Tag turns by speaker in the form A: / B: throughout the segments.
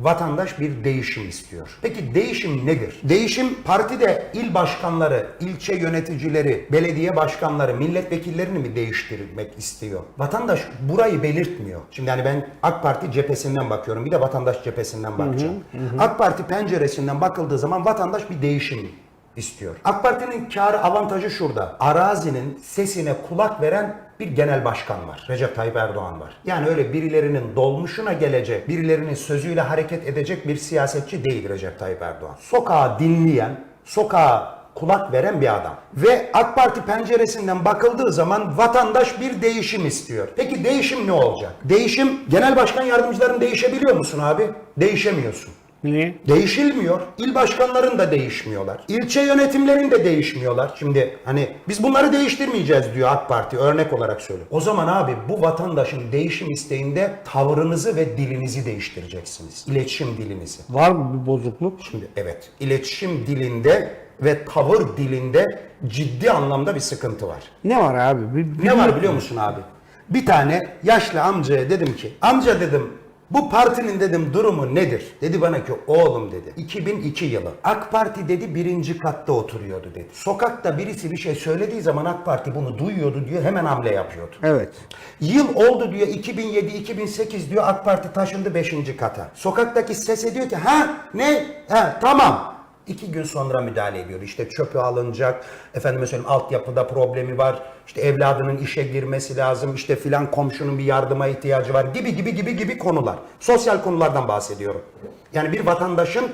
A: Vatandaş bir değişim istiyor. Peki değişim nedir? Değişim partide il başkanları, ilçe yöneticileri, belediye başkanları, milletvekillerini mi değiştirmek istiyor? Vatandaş burayı belirtmiyor. Şimdi hani ben AK Parti cephesinden bakıyorum. Bir de vatandaş cephesinden bakacağım. AK Parti penceresinden bakıldığı zaman vatandaş bir değişim istiyor. AK Parti'nin kârı avantajı şurada. Arazinin sesine kulak veren bir genel başkan var. Recep Tayyip Erdoğan var. Yani öyle birilerinin dolmuşuna gelecek, birilerinin sözüyle hareket edecek bir siyasetçi değil Recep Tayyip Erdoğan. Sokağı dinleyen, sokağa kulak veren bir adam. Ve AK Parti penceresinden bakıldığı zaman vatandaş bir değişim istiyor. Peki değişim ne olacak? Değişim, genel başkan yardımcıların değişebiliyor musun abi? Değişemiyorsun.
B: Niye?
A: Değişilmiyor. İl başkanların da değişmiyorlar. İlçe yönetimlerin de değişmiyorlar. Şimdi hani biz bunları değiştirmeyeceğiz diyor AK Parti örnek olarak söylüyor. O zaman abi bu vatandaşın değişim isteğinde tavrınızı ve dilinizi değiştireceksiniz. İletişim dilinizi.
B: Var mı bir bozukluk?
A: Şimdi evet iletişim dilinde ve tavır dilinde ciddi anlamda bir sıkıntı var.
B: Ne var abi? Bir,
A: Ne var biliyor musun abi? Bir tane yaşlı amcaya dedim ki, amca dedim bu partinin dedim durumu nedir? Dedi bana ki oğlum dedi 2002 yılı AK Parti dedi birinci katta oturuyordu dedi. Sokakta birisi bir şey söylediği zaman AK Parti bunu duyuyordu diyor hemen hamle yapıyordu.
B: Evet.
A: Yıl oldu diyor 2007-2008 diyor AK Parti taşındı 5. kata. Sokaktaki ses ediyor ki ha ne ha tamam. İki gün sonra müdahale ediyor. İşte çöpü alınacak, efendime söyleyeyim altyapıda problemi var, işte evladının işe girmesi lazım, işte filan komşunun bir yardıma ihtiyacı var gibi gibi gibi gibi konular. Sosyal konulardan bahsediyorum. Yani bir vatandaşın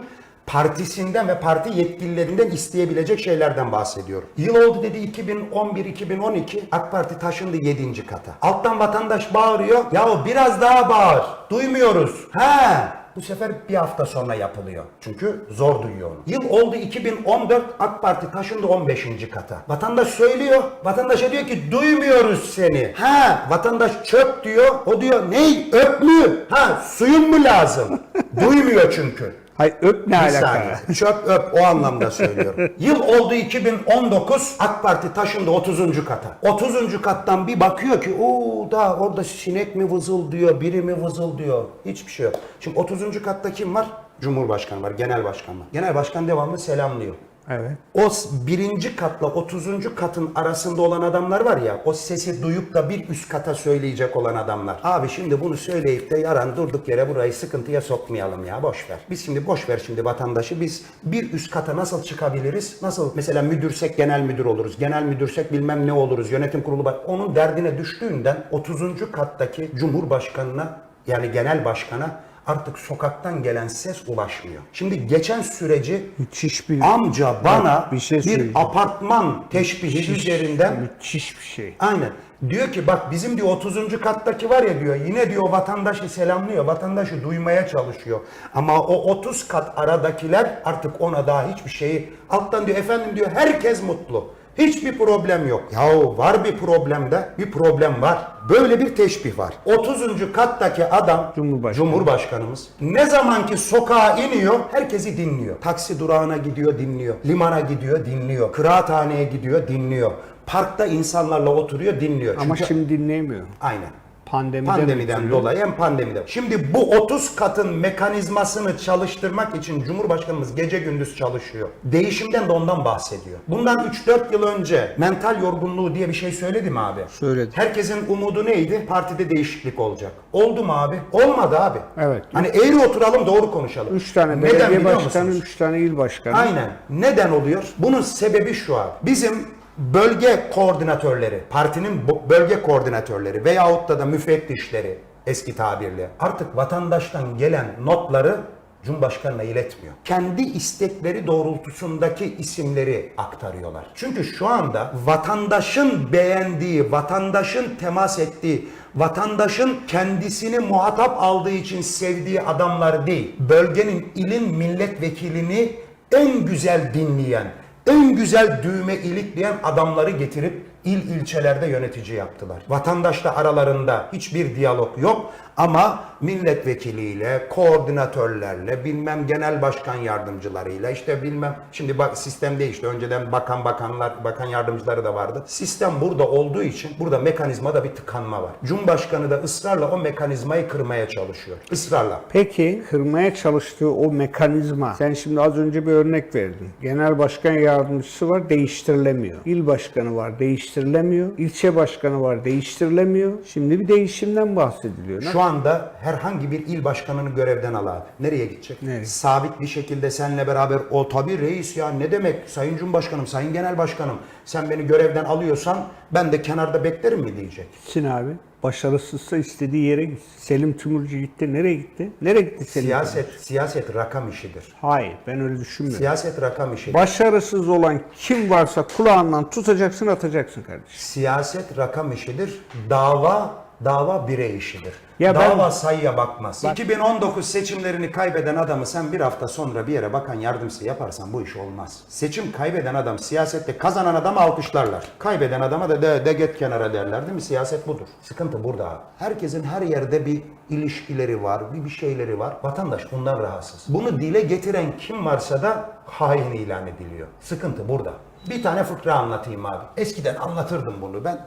A: partisinden ve parti yetkililerinden isteyebilecek şeylerden bahsediyorum. Yıl oldu dedi 2011-2012 AK Parti taşındı 7. kata. Alttan vatandaş bağırıyor. Yahu biraz daha bağır. Duymuyoruz. He. Bu sefer bir hafta sonra yapılıyor. Çünkü zor duyuyor onu. Yıl oldu 2014 AK Parti taşındı 15. kata. Vatandaş söylüyor. Vatandaşa diyor ki duymuyoruz seni. Ha vatandaş çöp diyor. O diyor ney öp mü? Ha suyun mu lazım? Duymuyor çünkü.
B: Hayır öp ne
A: Bir
B: alaka?
A: saniye. Çöp öp o anlamda söylüyorum. Yıl oldu 2019 AK Parti taşındı 30. kata. 30. kattan bir bakıyor ki o da orada sinek mi vızıldıyor, biri mi vızıldıyor. Hiçbir şey yok. Şimdi 30. katta kim var? Cumhurbaşkanı var, genel başkan var. Genel başkan devamlı selamlıyor.
B: Evet.
A: O birinci katla 30. katın arasında olan adamlar var ya o sesi duyup da bir üst kata söyleyecek olan adamlar. Abi şimdi bunu söyleyip de yaran durduk yere burayı sıkıntıya sokmayalım ya boş ver. Biz şimdi boş ver şimdi vatandaşı biz bir üst kata nasıl çıkabiliriz? Nasıl mesela müdürsek genel müdür oluruz. Genel müdürsek bilmem ne oluruz. Yönetim kurulu bak onun derdine düştüğünden 30. kattaki cumhurbaşkanına yani genel başkana artık sokaktan gelen ses ulaşmıyor. Şimdi geçen süreci
B: Müthiş bir
A: Amca bana
B: bir
A: bir,
B: şey söyleyeceğim.
A: apartman teşbihi üzerinden
B: müthiş bir şey.
A: aynen diyor ki bak bizim diyor 30. kattaki var ya diyor yine diyor vatandaşı selamlıyor vatandaşı duymaya çalışıyor ama o 30 kat aradakiler artık ona daha hiçbir şeyi alttan diyor efendim diyor herkes mutlu hiçbir problem yok. Yahu var bir problemde bir problem var. Böyle bir teşbih var. 30. kattaki adam
B: Cumhurbaşkanı.
A: Cumhurbaşkanımız ne zamanki sokağa iniyor herkesi dinliyor. Taksi durağına gidiyor dinliyor. Limana gidiyor dinliyor. Kıraathaneye gidiyor dinliyor. Parkta insanlarla oturuyor dinliyor.
B: Ama
A: Çünkü
B: şimdi dinleyemiyor.
A: aynen.
B: Pandemiden,
A: Pandemiden
B: ötürü.
A: dolayı hem pandemiden. Şimdi bu 30 katın mekanizmasını çalıştırmak için Cumhurbaşkanımız gece gündüz çalışıyor. Değişimden de ondan bahsediyor. Bundan 3-4 yıl önce mental yorgunluğu diye bir şey söyledi mi abi?
B: Söyledi.
A: Herkesin umudu neydi? Partide değişiklik olacak. Oldu mu abi? Olmadı abi.
B: Evet.
A: Hani eğri oturalım doğru konuşalım.
B: Üç tane
A: Neden
B: belediye
A: biliyor
B: başkanı,
A: musunuz?
B: üç tane il başkanı.
A: Aynen. Neden oluyor? Bunun sebebi şu abi. Bizim bölge koordinatörleri, partinin bölge koordinatörleri veyahut da da müfettişleri eski tabirle artık vatandaştan gelen notları Cumhurbaşkanı'na iletmiyor. Kendi istekleri doğrultusundaki isimleri aktarıyorlar. Çünkü şu anda vatandaşın beğendiği, vatandaşın temas ettiği, vatandaşın kendisini muhatap aldığı için sevdiği adamlar değil. Bölgenin, ilin milletvekilini en güzel dinleyen, en güzel düğme ilikleyen adamları getirip il ilçelerde yönetici yaptılar. Vatandaşla aralarında hiçbir diyalog yok. Ama milletvekiliyle, koordinatörlerle, bilmem genel başkan yardımcılarıyla işte bilmem şimdi bak sistem değişti. Önceden bakan bakanlar, bakan yardımcıları da vardı. Sistem burada olduğu için burada mekanizmada bir tıkanma var. Cumhurbaşkanı da ısrarla o mekanizmayı kırmaya çalışıyor. Israrla.
B: Peki kırmaya çalıştığı o mekanizma, sen şimdi az önce bir örnek verdin. Genel başkan yardımcısı var, değiştirilemiyor. İl başkanı var, değiştirilemiyor. İlçe başkanı var, değiştirilemiyor. Şimdi bir değişimden bahsediliyor.
A: Şu anda herhangi bir il başkanını görevden al abi. Nereye gidecek?
B: Nereye?
A: Sabit bir şekilde seninle beraber o tabii reis ya ne demek sayın cumhurbaşkanım, sayın genel başkanım sen beni görevden alıyorsan ben de kenarda beklerim mi diyecek.
B: Gitsin abi. Başarısızsa istediği yere gitsin. Selim Tümürcü gitti. Nereye gitti? Nereye gitti Selim
A: Siyaset,
B: Tümürcü?
A: siyaset rakam işidir.
B: Hayır ben öyle düşünmüyorum.
A: Siyaset rakam işidir.
B: Başarısız olan kim varsa kulağından tutacaksın atacaksın kardeşim.
A: Siyaset rakam işidir. Dava dava birey işidir.
B: Ya
A: dava
B: ben-
A: sayıya bakmaz. 2019 seçimlerini kaybeden adamı sen bir hafta sonra bir yere bakan yardımcısı yaparsan bu iş olmaz. Seçim kaybeden adam siyasette kazanan adamı alkışlarlar. Kaybeden adama da de, de get kenara derler değil mi? Siyaset budur. Sıkıntı burada. Herkesin her yerde bir ilişkileri var, bir bir şeyleri var. Vatandaş bundan rahatsız. Bunu dile getiren kim varsa da hain ilan ediliyor. Sıkıntı burada. Bir tane fıkra anlatayım abi. Eskiden anlatırdım bunu ben.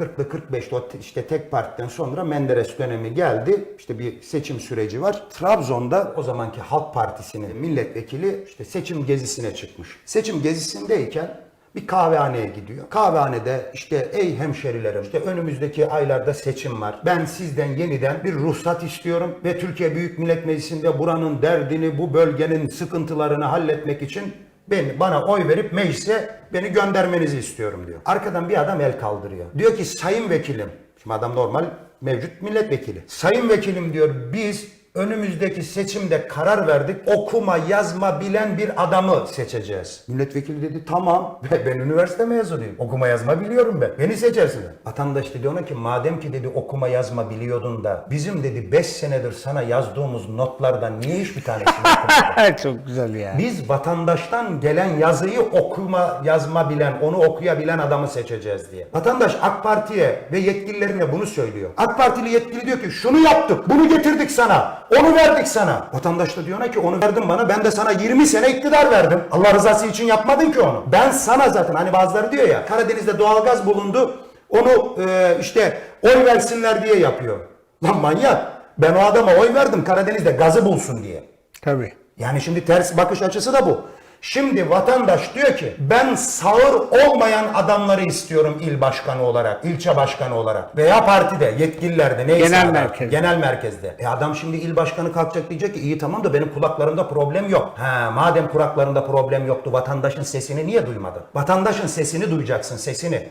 A: 1940'lı 45'te o te- işte tek partiden sonra Menderes dönemi geldi. İşte bir seçim süreci var. Trabzon'da o zamanki Halk Partisi'nin milletvekili işte seçim gezisine çıkmış. Seçim gezisindeyken bir kahvehaneye gidiyor. Kahvehanede işte ey hemşerilerim işte önümüzdeki aylarda seçim var. Ben sizden yeniden bir ruhsat istiyorum ve Türkiye Büyük Millet Meclisi'nde buranın derdini, bu bölgenin sıkıntılarını halletmek için beni bana oy verip meclise beni göndermenizi istiyorum diyor. Arkadan bir adam el kaldırıyor. Diyor ki sayın vekilim. Şimdi adam normal mevcut milletvekili. Sayın vekilim diyor biz önümüzdeki seçimde karar verdik. Okuma yazma bilen bir adamı seçeceğiz. Milletvekili dedi tamam. Ben üniversite mezunuyum. Okuma yazma biliyorum ben. Beni seçersin. Vatandaş dedi ona ki madem ki dedi okuma yazma biliyordun da bizim dedi 5 senedir sana yazdığımız notlardan niye hiçbir tanesini okumadın?
B: Çok güzel ya.
A: Biz vatandaştan gelen yazıyı okuma yazma bilen, onu okuyabilen adamı seçeceğiz diye. Vatandaş AK Parti'ye ve yetkililerine bunu söylüyor. AK Partili yetkili diyor ki şunu yaptık, bunu getirdik sana, onu verdik sana. Vatandaş da diyor ki onu verdin bana, ben de sana 20 sene iktidar verdim. Allah rızası için yapmadın ki onu. Ben sana zaten hani bazıları diyor ya Karadeniz'de doğalgaz bulundu, onu e, işte oy versinler diye yapıyor. Lan manyak, ben o adama oy verdim Karadeniz'de gazı bulsun diye.
B: Tabii.
A: Yani şimdi ters bakış açısı da bu. Şimdi vatandaş diyor ki ben sağır olmayan adamları istiyorum il başkanı olarak, ilçe başkanı olarak veya partide, yetkililerde neyse.
B: Genel merkezde.
A: Genel merkezde. E adam şimdi il başkanı kalkacak diyecek ki iyi tamam da benim kulaklarımda problem yok. Ha madem kulaklarında problem yoktu vatandaşın sesini niye duymadın? Vatandaşın sesini duyacaksın sesini.